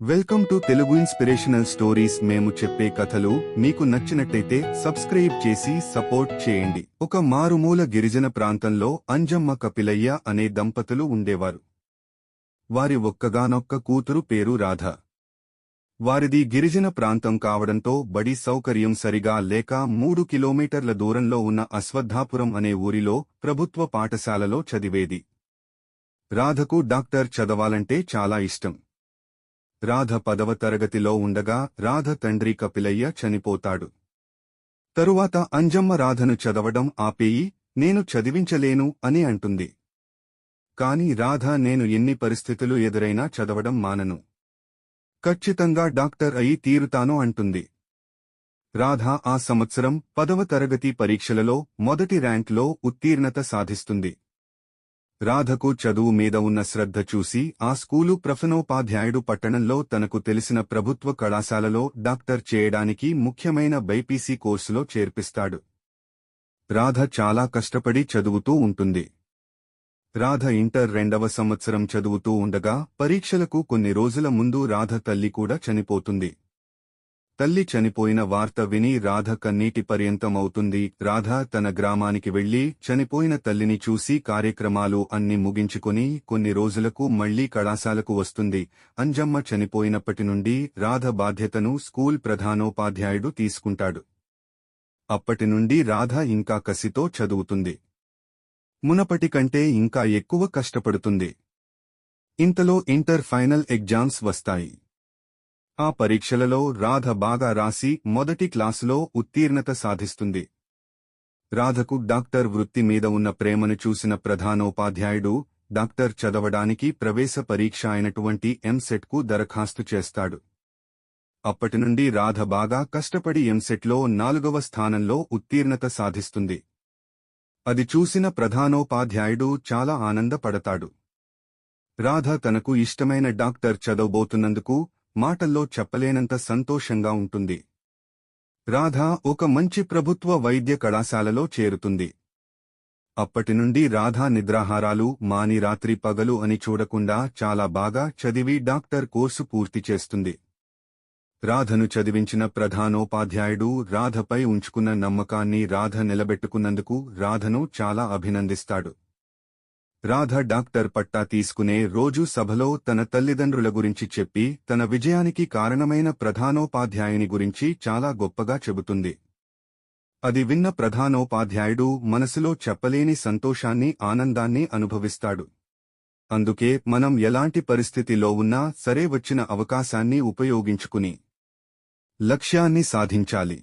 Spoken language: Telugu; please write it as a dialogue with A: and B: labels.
A: Welcome to Telugu inspirational stories. మేము చెప్పే కథలు మీకు నచ్చినట్టయితే సబ్స్క్రైబ్ చేసి సపోర్ట్ చేయండి. ఒక మారుమూల గిరిజన ప్రాంతంలో అంజమ్మ కపిలయ్య అనే దంపతులు ఉండేవారు. వారి ఒక్కగానొక్క కూతురు పేరు రాధ. వారిది గిరిజన ప్రాంతం కావడంతో బడి సౌకర్యం సరిగా లేక మూడు కిలోమీటర్ల దూరంలో ఉన్న అశ్వత్థాపురం అనే ఊరిలో ప్రభుత్వ పాఠశాలలో చదివేది. రాధకు డాక్టర్ చదవాలంటే చాలా ఇష్టం. రాధ పదవ తరగతిలో ఉండగా రాధ తండ్రి కపిలయ్య చనిపోతాడు. తరువాత అంజమ్మ రాధను చదవడం ఆపేయి నేను చదివించలేను అని అంటుంది. కాని రాధ నేను ఎన్ని పరిస్థితులు ఎదురైనా చదవడం మానను. ఖచ్చితంగా డాక్టర్ అయి తీరుతాను అంటుంది. రాధ ఆ సంవత్సరం పదవ తరగతి పరీక్షలలో మొదటి ర్యాంక్లో ఉత్తీర్ణత సాధిస్తుంది. రాధకు చదువు మీద ఉన్న శ్రద్ధ చూసి ఆ స్కూలు ప్రఫనోపాధ్యాయుడు పట్టణంలో తనకు తెలిసిన ప్రభుత్వ కళాశాలలో డాక్టర్ చేయడానికి ముఖ్యమైన బైపీసీ కోర్సులో చేర్పిస్తాడు. రాధ చాలా కష్టపడి చదువుతూ ఉంటుంది. రాధ ఇంటర్ రెండవ సంవత్సరం చదువుతూ ఉండగా పరీక్షలకు కొన్ని రోజుల ముందు రాధ తల్లి కూడా చనిపోతుంది. తల్లి చనిపోయిన వార్త విని రాధ కన్నీటి పర్యంతమవుతుంది రాధ తన గ్రామానికి వెళ్ళి చనిపోయిన తల్లిని చూసి కార్యక్రమాలు అన్ని ముగించుకుని కొన్ని రోజులకు మళ్ళీ కళాశాలకు వస్తుంది. అంజమ్మ చనిపోయినప్పటి నుండి రాధ బాధ్యతను స్కూల్ ప్రధానోపాధ్యాయుడు తీసుకుంటాడు. అప్పటి నుండి రాధ ఇంకా కసితో చదువుతుంది. మునపటి కంటే ఇంకా ఎక్కువ కష్టపడుతుంది. ఇంతలో ఇంటర్ ఫైనల్ ఎగ్జామ్స్ వస్తాయి. ఆ పరీక్షలలో రాధ బాగా రాసి మొదటి క్లాసులో ఉత్తీర్ణత సాధిస్తుంది. రాధకు డాక్టర్ వృత్తి మీద ఉన్న ప్రేమను చూసిన ప్రధానోపాధ్యాయుడు డాక్టర్ చదవడానికి ప్రవేశ పరీక్ష అయినటువంటి ఎంసెట్కు దరఖాస్తు చేస్తాడు. అప్పటి నుండి రాధ బాగా కష్టపడి ఎంసెట్లో నాలుగవ స్థానంలో ఉత్తీర్ణత సాధిస్తుంది. అది చూసిన ప్రధానోపాధ్యాయుడు చాలా ఆనందపడతాడు. రాధ తనకు ఇష్టమైన డాక్టర్ చదవబోతున్నందుకు మాటల్లో చెప్పలేనంత సంతోషంగా ఉంటుంది. రాధ ఒక మంచి ప్రభుత్వ వైద్య కళాశాలలో చేరుతుంది. అప్పటి నుండి రాధా నిద్రాహారాలు మాని రాత్రి పగలు అని చూడకుండా చాలా బాగా చదివి డాక్టర్ కోర్సు పూర్తి చేస్తుంది. రాధను చదివించిన ప్రధానోపాధ్యాయుడు రాధపై ఉంచుకున్న నమ్మకాన్ని రాధ నిలబెట్టుకున్నందుకు రాధను చాలా అభినందిస్తాడు. రాధ డాక్టర్ పట్టా తీసుకునే రోజు సభలో తన తల్లిదండ్రుల గురించి చెప్పి తన విజయానికి కారణమైన ప్రధానోపాధ్యాయుని గురించి చాలా గొప్పగా చెబుతుంది. అది విన్న ప్రధానోపాధ్యాయుడు మనసులో చెప్పలేని సంతోషాన్ని ఆనందాన్ని అనుభవిస్తాడు. అందుకే మనం ఎలాంటి పరిస్థితిలో ఉన్నా సరే వచ్చిన అవకాశాన్ని ఉపయోగించుకుని లక్ష్యాన్ని సాధించాలి.